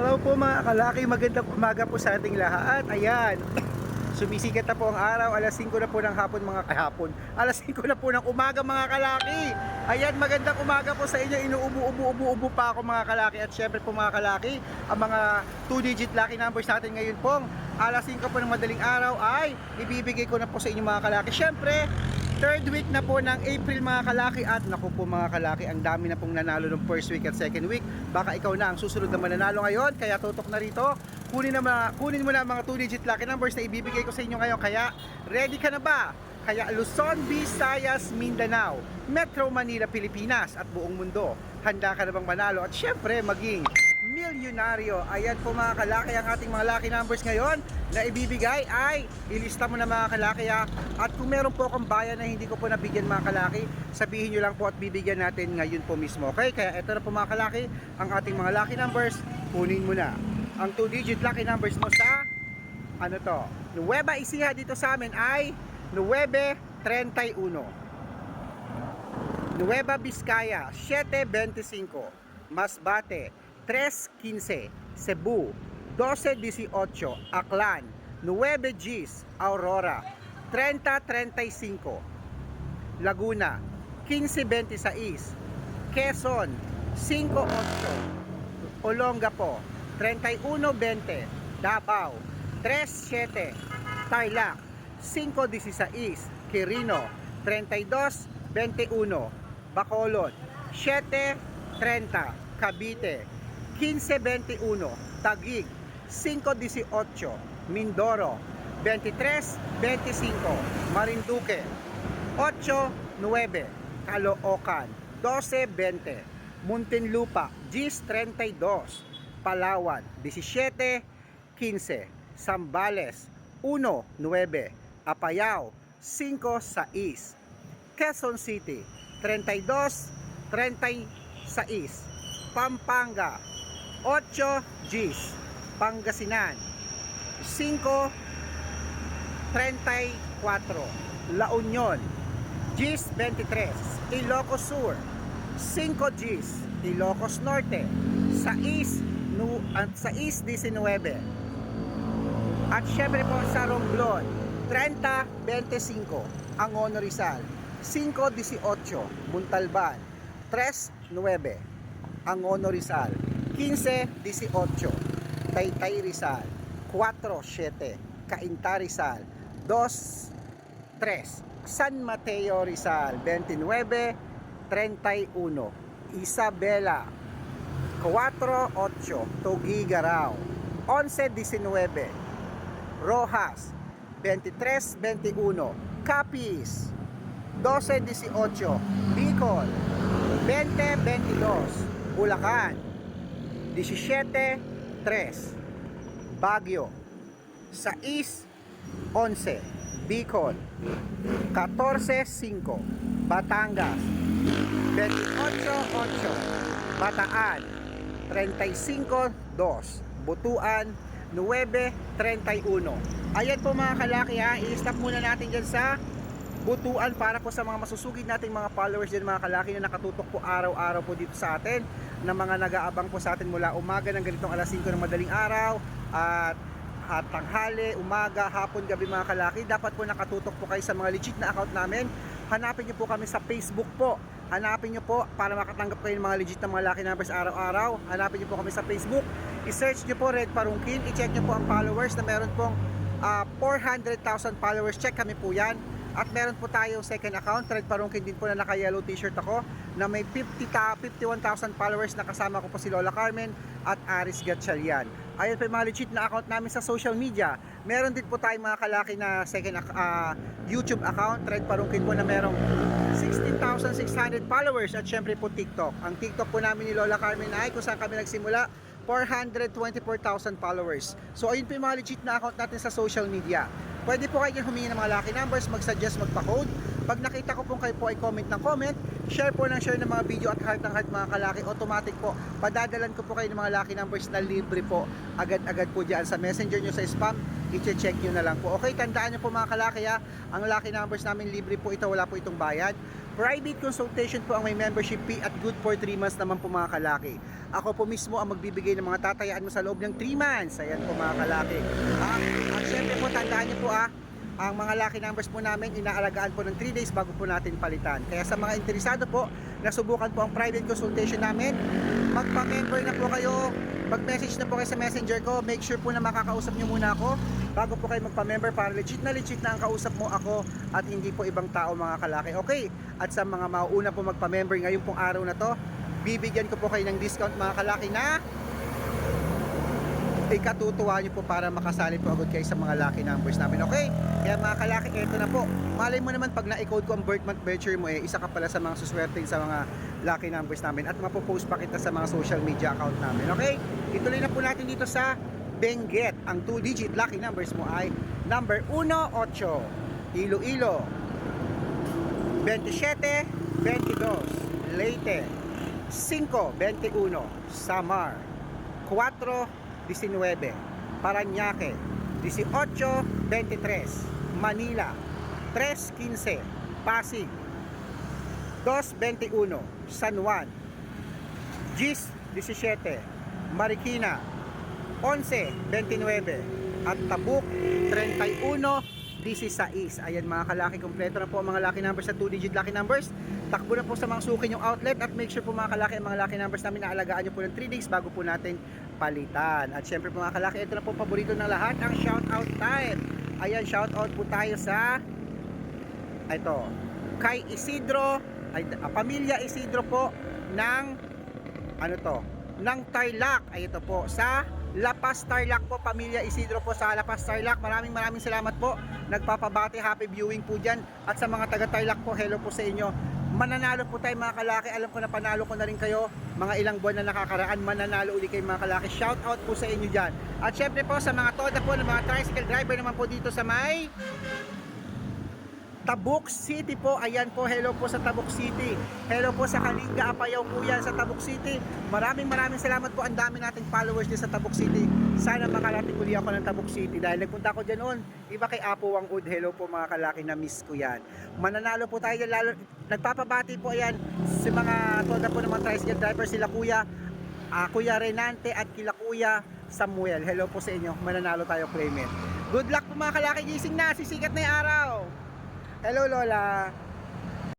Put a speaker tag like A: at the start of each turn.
A: Hello po mga kalaki, magandang umaga po sa ating lahat. Ayan, sumisikat na po ang araw, alas 5 na po ng hapon mga kahapon. Alas 5 na po ng umaga mga kalaki. Ayan, magandang umaga po sa inyo. Inuubo-ubo-ubo-ubo pa ako mga kalaki. At syempre po mga kalaki, ang mga 2-digit lucky numbers natin ngayon pong alas 5 po ng madaling araw ay ibibigay ko na po sa inyo mga kalaki. Syempre, Third week na po ng April mga kalaki. At naku po mga kalaki ang dami na pong nanalo ng first week at second week. Baka ikaw na ang susunod na mananalo ngayon kaya tutok na rito. Kunin, na, mga- kunin mo na mga 2 digit lucky numbers na ibibigay ko sa inyo ngayon. Kaya ready ka na ba? Kaya Luzon, Visayas, Mindanao, Metro Manila, Pilipinas at buong mundo. Handa ka na bang manalo? At syempre maging milyonaryo. Ayan po mga kalaki ang ating mga lucky numbers ngayon na ibibigay ay ilista mo na mga kalaki ha. At kung meron po akong bayan na hindi ko po nabigyan mga kalaki, sabihin nyo lang po at bibigyan natin ngayon po mismo. Okay? Kaya ito na po mga kalaki, ang ating mga lucky numbers, kunin mo na. Ang 2 digit lucky numbers mo sa ano to? Nueva Ecija dito sa amin ay 931. Nueva Vizcaya 725. Masbate 315. Cebu 1218. Aklan 9 Gs. Aurora 3035. Laguna 1526. Quezon 58. Olongapo 3120. Davao 37. Tarlac 516. Quirino 3221. Bacolod 730. Cavite 1521. Taguig 518. Mindoro 2325. Marinduque 89. Caloocan 1220. Muntinlupa Gis 32. Palawan 1715. Sambales 19. Apayao 56. Quezon City 32 36 Pampanga 8 Gs Pangasinan. 5 34 La Union. Gs 23 Ilocos Sur. 5 Gs Ilocos Norte. Sa East nu, at sa East 19 at syempre po sa Romblon 30-25 Angono Rizal. 5-18 Muntalban 3-9 Angono Rizal 15-18 Taytay Rizal 4-7 Cainta Rizal 2-3 San Mateo Rizal 29-31 Isabela 4-8 Tugigaraw 11-19 Rojas 23-21 Capiz 12-18 Bicol 20-22 Bulacan 17-3 Baguio. 6-11 Bicol. 14-5 Batangas. 28-8 Bataan. 35-2 Butuan 9.31 Ayan po mga kalaki ha. I-stop muna natin dyan sa Butuan para po sa mga masusugid nating mga followers dyan mga kalaki na nakatutok po araw-araw po dito sa atin na mga nag-aabang po sa atin mula umaga ng ganitong alas 5 ng madaling araw at at tanghali, umaga, hapon, gabi mga kalaki. Dapat po nakatutok po kayo sa mga legit na account namin. Hanapin nyo po kami sa Facebook po. Hanapin nyo po para makatanggap kayo ng mga legit na mga lucky numbers araw-araw. Hanapin nyo po kami sa Facebook. I-search nyo po Red Parungkin. I-check nyo po ang followers na meron pong ah, 400,000 followers. Check kami po yan at meron po tayong second account. Red Parungkin din po na naka yellow t-shirt ako na may 50 ta 51,000 followers. Na kasama ko po si Lola Carmen at Aris Gatchalian. Ayun po yung mga legit na account namin sa social media meron din po tayong mga kalaki na second ah, YouTube account. Red Parungkin po na merong 16,600 followers at syempre po TikTok. Ang TikTok po namin ni Lola Carmen ay kung saan kami nagsimula 424,000 followers. So ayun po yung mga legit na account natin sa social media. Pwede po kayo humingi ng mga lucky numbers, mag-suggest, magpa-code. Pag nakita ko po kayo po ay comment ng comment, share po ng share ng mga video at heart ng heart mga kalaki, automatic po, padadalan ko po kayo ng mga lucky numbers na libre po agad-agad po dyan sa messenger nyo sa spam i-check nyo na lang po. Okay, tandaan nyo po mga kalaki ha, ang lucky numbers namin libre po ito, wala po itong bayad. Private consultation po ang may membership fee at good for 3 months naman po mga kalaki. Ako po mismo ang magbibigay ng mga tatayaan mo sa loob ng 3 months. Ayan po mga kalaki. Ah, at syempre po tandaan nyo po ah, ang mga lucky numbers po namin inaalagaan po ng 3 days bago po natin palitan. Kaya sa mga interesado po, nasubukan po ang private consultation namin, magpa-member na po kayo, mag-message na po kayo sa messenger ko, make sure po na makakausap nyo muna ako bago po kayo magpa-member para legit na legit na ang kausap mo ako at hindi po ibang tao mga kalaki. Okay, at sa mga mauuna po magpa-member ngayon pong araw na to, bibigyan ko po kayo ng discount mga kalaki na ikatutuwa nyo po para makasali po agad kayo sa mga lucky numbers namin, okay? Kaya mga kalaki, eto na po. Malay mo naman pag na-code ko ang birth month virtue mo, eh, isa ka pala sa mga suswerteng sa mga lucky numbers namin at mapopost pa kita sa mga social media account namin, okay? Ituloy na po natin dito sa Benguet. Ang 2-digit lucky numbers mo ay number 18, Iloilo, 27, 22, Leyte, 5, 21, Samar, 4, 19, Paranaque, 18, 23, Manila, 3, 15, Pasig, 2, 21, San Juan, Gis, 17, Marikina, 11, 29, at Tabuk, 31, 16. Ayan mga kalaki, kompleto na po ang mga lucky numbers sa 2-digit lucky numbers. Takbo na po sa mga suki yung outlet at make sure po mga kalaki ang mga lucky numbers namin na alagaan nyo po ng 3 days bago po natin palitan. At syempre po mga kalaki, ito na po paborito ng lahat, ang shout out time. Ayan, shout out po tayo sa ito, kay Isidro, ay, pamilya Isidro po ng ano to, ng Tarlac. Ay ito po sa La Paz Tarlac po, pamilya Isidro po sa La Paz Tarlac. Maraming maraming salamat po. Nagpapabati, happy viewing po dyan. At sa mga taga Tarlac po, hello po sa inyo. Mananalo po tayo mga kalaki. Alam ko na panalo ko na rin kayo. Mga ilang buwan na nakakaraan, mananalo uli kayo mga kalaki. Shout out po sa inyo dyan. At syempre po sa mga toda po, ng mga tricycle driver naman po dito sa may Tabuk City po. Ayan po, hello po sa Tabuk City. Hello po sa Kalinga Apayaw po yan sa Tabuk City. Maraming maraming salamat po. Ang dami nating followers din sa Tabuk City. Sana makarating uli ako ng Tabuk City dahil nagpunta ako dyan noon. Iba kay Apo Wang Ud. Hello po mga kalaki na miss ko yan. Mananalo po tayo dyan. Lalo, nagpapabati po ayan sa mga toda po ng mga tricycle driver sila kuya. ah, kuya Renante at kila kuya Samuel. Hello po sa inyo. Mananalo tayo claimant. Good luck po mga kalaki. Gising na. Sisikat na yung araw. Hello Lola.